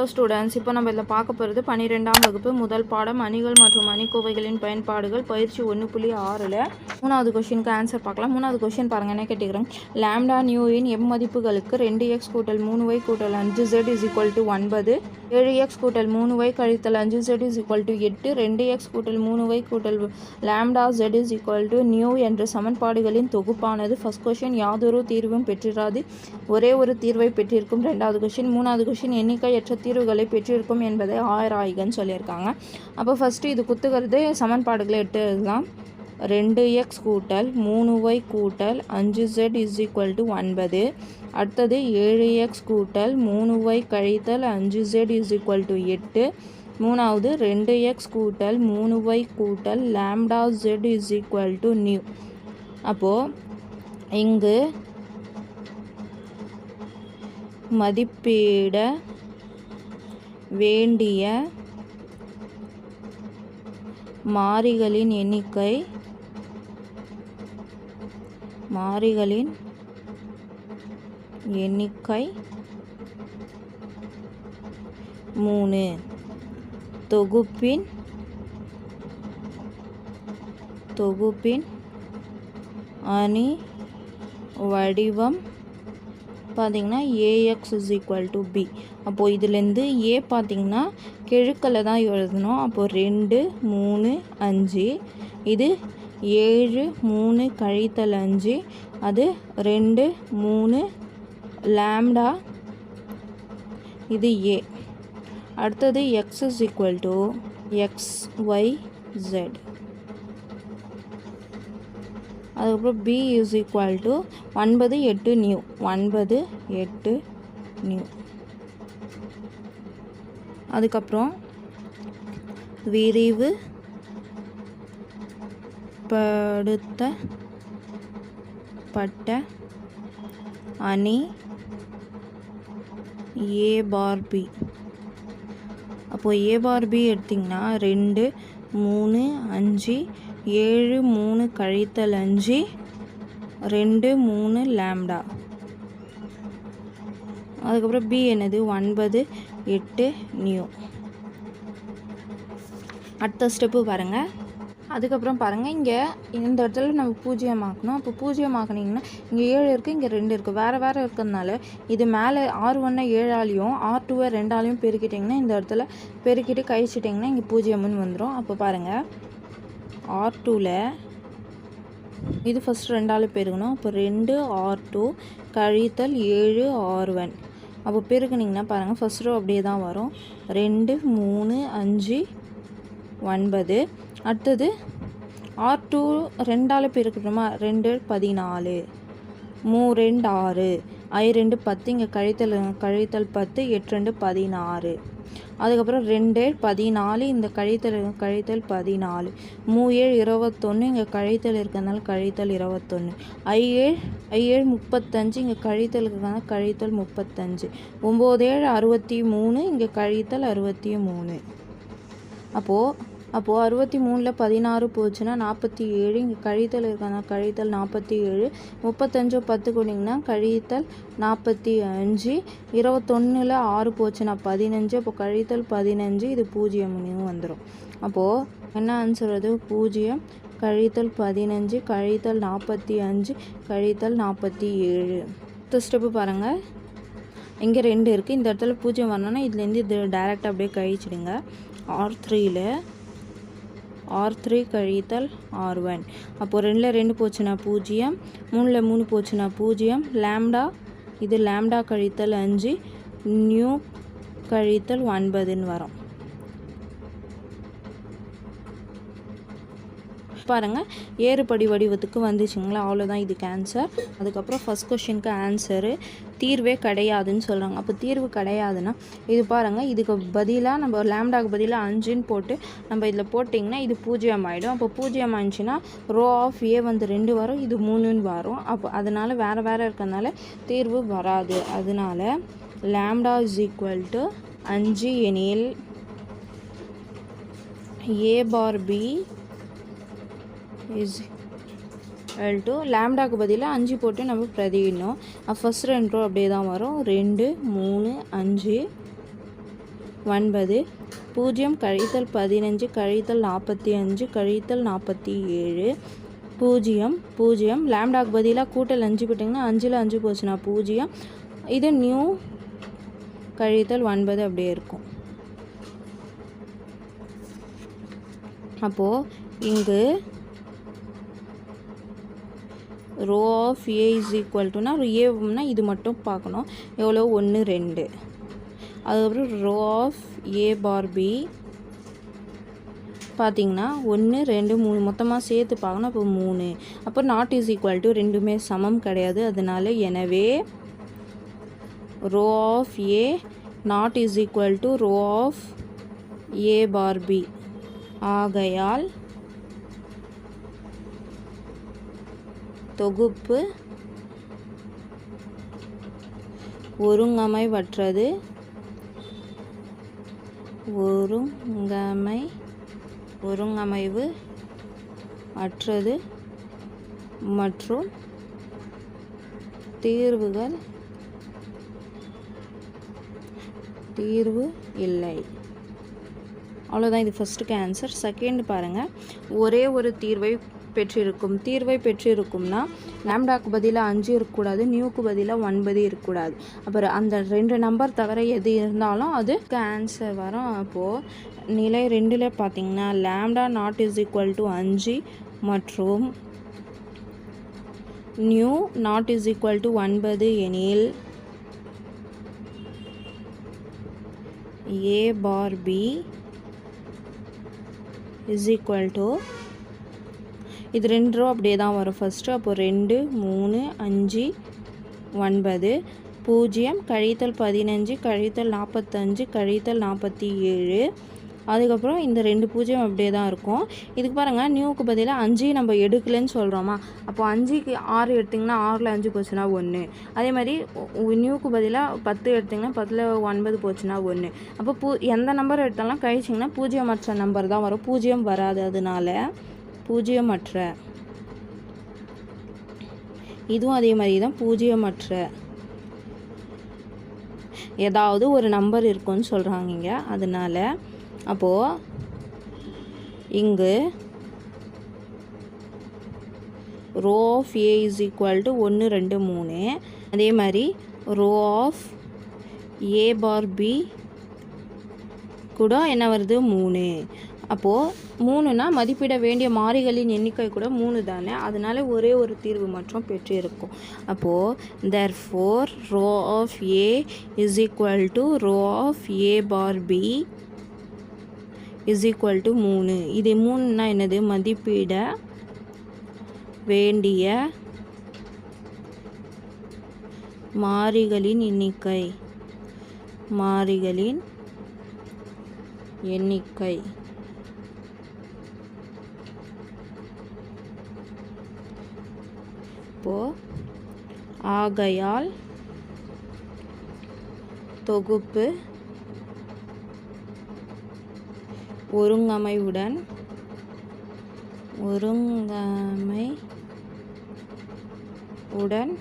Hello students இப்போ நம்ம இதில் பார்க்க போகிறது பன்னிரெண்டாம் வகுப்பு முதல் பாடம் அணிகள் மற்றும் அணிக்கோவைகளின் பயன்பாடுகள் பயிற்சி ஒன்று புள்ளி ஆறில். மூணாவது கொஷினுக்கு ஆன்சர் பார்க்கலாம். மூணாவது கொஷின் பாருங்கள் என்ன கேட்டுக்கிறேன்? லேம்டா நியூவின் எம் மதிப்புகளுக்கு ரெண்டு எக்ஸ் கூட்டல் மூணு ஒய் கூட்டல் அஞ்சு ஜெட் இஸ் ஈக்குவல் டு ஒன்பது. ஏழு எக்ஸ் கூட்டல் மூணு ஒய் கழித்தல் அஞ்சு ஜெட் இஸ் ஈக்குவல் டு எட்டு. ரெண்டு எக்ஸ் கூட்டல் மூணு ஒய் கூட்டல் lambda Z is equal to nu என்ற சமன்பாடுகளின் தொகுப்பானது. ஃபஸ்ட் கொஷின் யாதொரு தீர்வும் பெற்றிராது. ஒரே ஒரு தீர்வை பெற்றிருக்கும். ரெண்டாவது கொஷின் மூணாவது கொஷின் எண்ணிக்கையற்ற தீர்வுகளை பெற்றிருக்கும் என்பதை ஆராய்கன்னு சொல்லியிருக்காங்க. அப்போ ஃபஸ்ட்டு இது குத்துக்கிறது சமன்பாடுகளை எடுத்து எழுதலாம். ரெண்டு எக்ஸ் கூட்டல் மூணு ஒய் கூட்டல் அஞ்சு ஜெட் இஸ் ஈக்குவல் டு ஒன்பது. அடுத்தது ஏழு எக்ஸ் கூட்டல் மூணு ஒய் கழித்தல் அஞ்சு ஜெட் இஸ் ஈக்குவல் டு எட்டு. மூணாவது ரெண்டு எக்ஸ் கூட்டல் மூணு ஒய் கூட்டல் lambda Z is equal to nu அப்போது இங்கு மதிப்பீட வேண்டிய மாறிகளின் எண்ணிக்கை மாறிகளின் எண்ணிக்கை மூணு. தொகுப்பின் தொகுப்பின் அணி வடிவம் பார்த்தீங்கன்னா AX is equal to B அப்போது இதுலேருந்து ஏ பார்த்தீங்கன்னா கெழுக்களை தான் எழுதணும். அப்போது ரெண்டு மூணு அஞ்சு. இது ஏழு மூணு கழித்தல் அஞ்சு. அது ரெண்டு மூணு லேம்டா. இது ஏ அடுத்தது X is equal to X Y Z அதுக்கப்புறம் பி இஸ் ஈக்குவல் டு ஒன்பது எட்டு நியூ ஒன்பது எட்டு நியூ அதுக்கப்புறம் விரிவு படுத்தப்பட்ட அணி ஏ பார் பி அப்போது ஏ பார் பி எடுத்திங்கன்னா ரெண்டு மூணு அஞ்சு ஏழு மூணு கழித்தல் அஞ்சு ரெண்டு மூணு லேம்டா. அதுக்கப்புறம் பி என்னது? ஒன்பது எட்டு நியூ அடுத்த ஸ்டெப்பு பாருங்கள் அதுக்கப்புறம் பாருங்கள் இங்கே இந்த இடத்துல நம்ம பூஜ்ஜியம் ஆக்கணும் அப்போ பூஜ்ஜியம் ஆக்குனீங்கன்னா இங்கே ஏழு இருக்குது இங்கே ரெண்டு இருக்குது வேறு வேறு இருக்கிறதுனால இது மேலே ஆறு ஒன்றை ஏழாலையும் ஆர் டூவை ரெண்டாலையும் பெருக்கிட்டிங்கன்னா இந்த இடத்துல பெருக்கிட்டு கழிச்சிட்டிங்கன்னா இங்கே பூஜ்ஜியம்னு வந்துடும் அப்போ பாருங்கள் ஆர் டூவில் இது ஃபஸ்ட்டு ரெண்டால் பெருகணும் அப்போ ரெண்டு ஆர் டூ கழித்தல் ஏழு ஆர் ஒன் அப்போ பெருக்குனிங்கன்னா பாருங்கள் ஃபஸ்ட் ரோ அப்படியே தான் வரும். ரெண்டு மூணு அஞ்சு ஒன்பது. அடுத்தது ஆர் டூ ரெண்டால் பெருக்கணுமா ரெண்டு பதினாலு. மூ ரெண்டு ஆறு. ஐ ரெண்டு பத்து இங்கே கழித்தல் கழித்தல் பத்து எட்டு ரெண்டு பதினாறு. அதுக்கப்புறம் ரெண்டு பதினாலு இந்த கழித்தல் கழித்தல் பதினாலு. மூ ஏழு இருபத்தொன்று இங்கே கழித்தல் இருக்கிறதுனால கழித்தல் இருபத்தொன்று ஐ ஏழு ஐ ஏழு முப்பத்தஞ்சு இங்கே கழித்தல் இருக்கிறதுனால கழித்தல் முப்பத்தஞ்சு. ஒம்பது ஏழு அறுபத்தி மூணு இங்கே கழித்தல் அறுபத்தி மூணு. அப்போது அப்போது அறுபத்தி மூணில் பதினாறு போச்சுன்னா நாற்பத்தி ஏழு இங்கே கழித்தல் இருக்காங்க கழித்தல் நாற்பத்தி ஏழு முப்பத்தஞ்சோ பத்து கொண்டிங்கன்னா கழித்தல் நாற்பத்தி அஞ்சு இருபத்தொன்னில் ஆறு போச்சுன்னா பதினஞ்சு அப்போ கழித்தல் பதினஞ்சு இது பூஜ்ஜியம் வந்துடும் அப்போது என்ன ஆன்சர் வருது? பூஜ்ஜியம் கழித்தல் பதினஞ்சு கழித்தல் நாற்பத்தி அஞ்சு கழித்தல் நாற்பத்தி ஏழு அடுத்த ஸ்டெப்பு பாருங்கள் இங்கே ரெண்டு இருக்குது இந்த இடத்துல பூஜ்ஜியம் வரணும்னா இதுலேருந்து இது டேரெக்டாக அப்படியே கழிச்சிடுங்க. ஆர் த்ரீயில் ஆர் த்ரீ கழித்தல் ஆர் ஒன் அப்போது ரெண்டில் ரெண்டு போச்சுன்னா பூஜ்ஜியம் மூணில் மூணு போச்சுன்னா பூஜ்ஜியம். லேம்டா இது லேம்டா கழித்தல் அஞ்சு நியூ கழித்தல் ஒன்பதுன்னு வரும். பாருங்கள் ஏறுபடி வடிவத்துக்கு வந்துச்சுங்களா? அவ்வளோதான் இதுக்கு ஆன்சர் அதுக்கப்புறம் ஃபஸ்ட் கொஷினுக்கு ஆன்சரு தீர்வே கிடையாதுன்னு சொல்கிறாங்க அப்போ தீர்வு கிடையாதுன்னா இது பாருங்கள் இதுக்கு பதிலாக நம்ம லேம்டாக்கு பதிலாக அஞ்சுன்னு போட்டு நம்ம இதில் போட்டிங்கன்னா இது பூஜ்ஜியம் ஆகிடும் அப்போ பூஜ்ஜியம் ஆயிடுச்சுன்னா ரோ ஆஃப் ஏ வந்து ரெண்டு வரும் இது மூணுன்னு வரும். அப்போ அதனால் வேறு வேறு இருக்கிறதுனால தீர்வு வராது. அதனால லேம்டா இஸ் ஈக்குவல் டு அஞ்சு எனில் A bar B is L two லேம்டாக்கு பதிலாக அஞ்சு போட்டு நம்ம பிரதியிடணும். ஃபஸ்ட் ரெண்டு ரோ அப்படியே தான் வரும். ரெண்டு மூணு அஞ்சு ஒன்பது பூஜ்ஜியம் கழித்தல் பதினஞ்சு கழித்தல் நாற்பத்தி அஞ்சு கழித்தல் நாற்பத்தி ஏழு பூஜ்ஜியம் பூஜ்ஜியம். லேம்டாக்கு பதிலாக கூட்டல் அஞ்சு போட்டிங்கன்னா அஞ்சில் அஞ்சு போச்சுன்னா பூஜ்ஜியம். இது நியூ கழித்தல் ஒன்பது அப்படியே இருக்கும். அப்போது இங்கு rho of A is equal டுனா ஏன்னா இது மட்டும் பார்க்கணும். எவ்வளோ ஒன்று ரெண்டு. அதுக்கப்புறம் rho of A bar B பார்த்தீங்கன்னா ஒன்று ரெண்டு மூணு மொத்தமாக சேர்த்து பார்க்கணும். அப்போ மூணு. அப்போ நாட் இஸ் ஈக்குவல் டு ரெண்டுமே சமம் கிடையாது. அதனால எனவே rho of A not is equal to rho of A bar B ஆகையால் தொகுப்பு ஒருங்கமைவற்றது. ஒருங்கமை ஒருங்கமைவு அற்றது மற்றும் தீர்வுகள் தீர்வு இல்லை. அவ்வளோதான் இது ஃபஸ்ட்டுக்கு ஆன்சர் செகண்ட் பாருங்கள் ஒரே ஒரு தீர்வை பெற்றிருக்கும் தீர்வை பெற்றிருக்கும்னா லேம்டாக்கு பதிலாக அஞ்சு இருக்கக்கூடாது நியூக்கு பதிலாக ஒன்பது இருக்கக்கூடாது. அப்புறம் அந்த ரெண்டு நம்பர் தவிர எது இருந்தாலும் அது ஆன்சர் வரும். அப்போது நிலை ரெண்டில் பார்த்திங்கன்னா lambda not is equal to அஞ்சு மற்றும் nu not is equal to ஒன்பது எனில் A bar B is equal to இது ரெண்டு ரூபா அப்படியே தான் வரும். ஃபஸ்ட்டு அப்போ ரெண்டு மூணு அஞ்சு ஒன்பது பூஜ்ஜியம் கழித்தல் பதினஞ்சு கழித்தல் நாற்பத்தஞ்சு கழித்தல் நாற்பத்தி ஏழு அதுக்கப்புறம் இந்த ரெண்டு பூஜ்ஜியம் அப்படியே தான் இருக்கும். இதுக்கு பாருங்கள் நியூக்கு பதிலாக அஞ்சு நம்ம எடுக்கலைன்னு சொல்கிறோமா அப்போ அஞ்சுக்கு ஆறு எடுத்திங்கன்னா ஆறில் அஞ்சு போச்சுன்னா ஒன்று அதே மாதிரி நியூக்கு பதிலாக பத்து எடுத்திங்கன்னா பத்தில் ஒன்பது போச்சுன்னா ஒன்று அப்போ பூ எந்த நம்பர் எடுத்தாலும் கழிச்சிங்கன்னா பூஜ்ஜியமற்ற நம்பர் தான் வரும். பூஜ்ஜியம் வராது அதனால. பூஜ்ஜியமற்ற இதுவும் அதே மாதிரி தான் பூஜ்ஜியமற்ற ஏதாவது ஒரு நம்பர் இருக்கும்னு சொல்கிறாங்க இங்கே அதனால. அப்போது இங்கு rho of A is equal to ஒன்று ரெண்டு மூணு. அதே மாதிரி rho of A bar B கூட என்ன வருது? மூணு. அப்போது மூணுனா மதிப்பிட வேண்டிய மாறிகளின் எண்ணிக்கை கூட மூணு தானே? அதனால் ஒரே ஒரு தீர்வு மட்டும் பெற்றிருக்கும். அப்போது therefore rho of A is equal to rho of A bar B is equal to மூணு. இது மூணுனா என்னது? மதிப்பிட வேண்டிய மாறிகளின் எண்ணிக்கை. மாறிகளின் எண்ணிக்கை இப்போ ஆகையால் தொகுப்பு ஒருங்கமைவுடன் ஒருங்கமை உடன்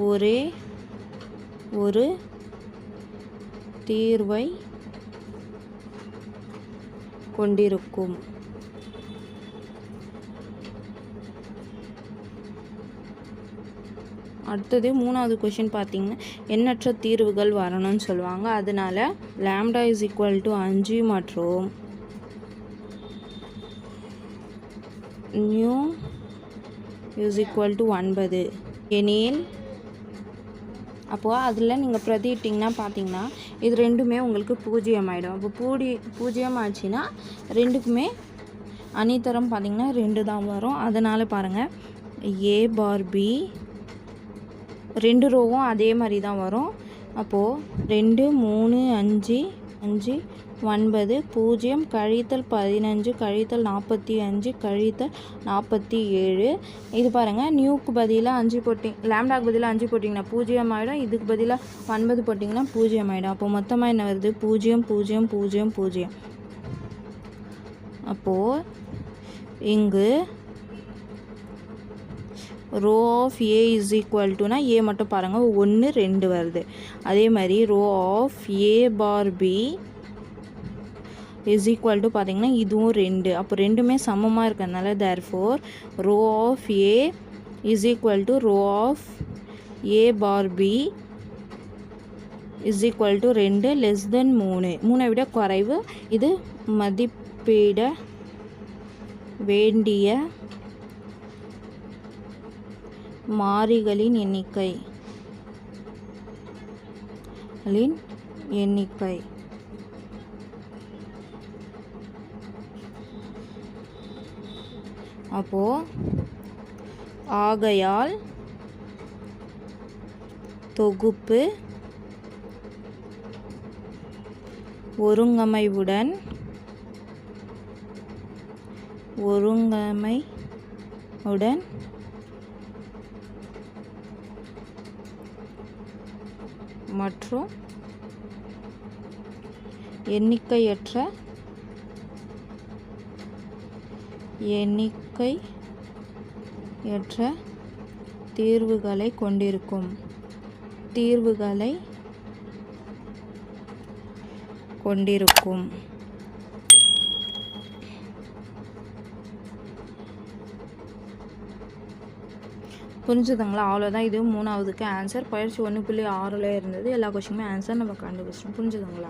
ஒரே ஒரு தீர்வை கொண்டிருக்கும். அடுத்தது மூணாவது கொஷின் பார்த்தீங்கன்னா எண்ணற்ற தீர்வுகள் வரணும்னு சொல்லுவாங்க. அதனால லேம்டா இஸ் ஈக்குவல் டு அஞ்சு மற்றும் நியூ இஸ் ஈக்குவல் டு ஒன்பது. எனில் அப்போது அதில் நீங்கள் பிரதிட்டிங்கன்னா பார்த்தீங்கன்னா இது ரெண்டுமே உங்களுக்கு பூஜ்ஜியம் ஆகிடும் அப்போ பூடி பூஜ்ஜியம் ஆச்சுன்னா ரெண்டுக்குமே அணித்தரம் பார்த்தீங்கன்னா ரெண்டு தான் வரும். அதனால் பாருங்கள் ஏ பார் பி ரெண்டு ரோவும் அதே மாதிரி தான் வரும். அப்போது ரெண்டு மூணு அஞ்சு அஞ்சு ஒன்பது பூஜ்ஜியம் கழித்தல் பதினஞ்சு கழித்தல் நாற்பத்தி அஞ்சு கழித்தல் நாற்பத்தி ஏழு. இது பாருங்கள் நியூக்கு பதிலாக அஞ்சு போட்டிங் லேம்டாக்கு பதிலாக அஞ்சு போட்டிங்கன்னா பூஜ்ஜியம் ஆகிடும் இதுக்கு பதிலாக ஒன்பது போட்டிங்கன்னா பூஜ்ஜியம் ஆகிடும் அப்போ மொத்தமாக என்ன வருது? பூஜ்ஜியம் பூஜ்ஜியம் பூஜ்ஜியம் பூஜ்ஜியம். அப்போது இங்கு rho of A is equal டுனா A மட்டும் பாருங்கள் ஒன்று ரெண்டு வருது. அதே மாதிரி rho of A bar B is equal to பார்த்தீங்கன்னா இதுவும் ரெண்டு. அப்போ ரெண்டுமே சமமாக இருக்கிறதுனால therefore rho of A is equal to rho of A bar B is equal to ரெண்டு லெஸ் தென் மூணு. மூணை விட குறைவு இது மதிப்பிட வேண்டிய மாறிகளின் எண்ணிக்கை. எண்ணிக்கை. அப்போ ஆகையால் தொகுப்பு ஒருங்கமைவுடன் ஒருங்கமைவுடன் மற்றும் எண்ணிக்கையற்ற எண்ணிக்கையற்ற தீர்வுகளை கொண்டிருக்கும். தீர்வுகளை கொண்டிருக்கும். புரிஞ்சுதுங்களா? அவ்வளோதான் இது மூணாவதுக்கு ஆன்சர் பயிற்சி ஒன்று புள்ளி ஆறில் இருந்தது. எல்லா கொஷினுமே ஆன்சர் நம்ம கண்டுபிடிச்சிட்டோம். புரிஞ்சுதுங்களா?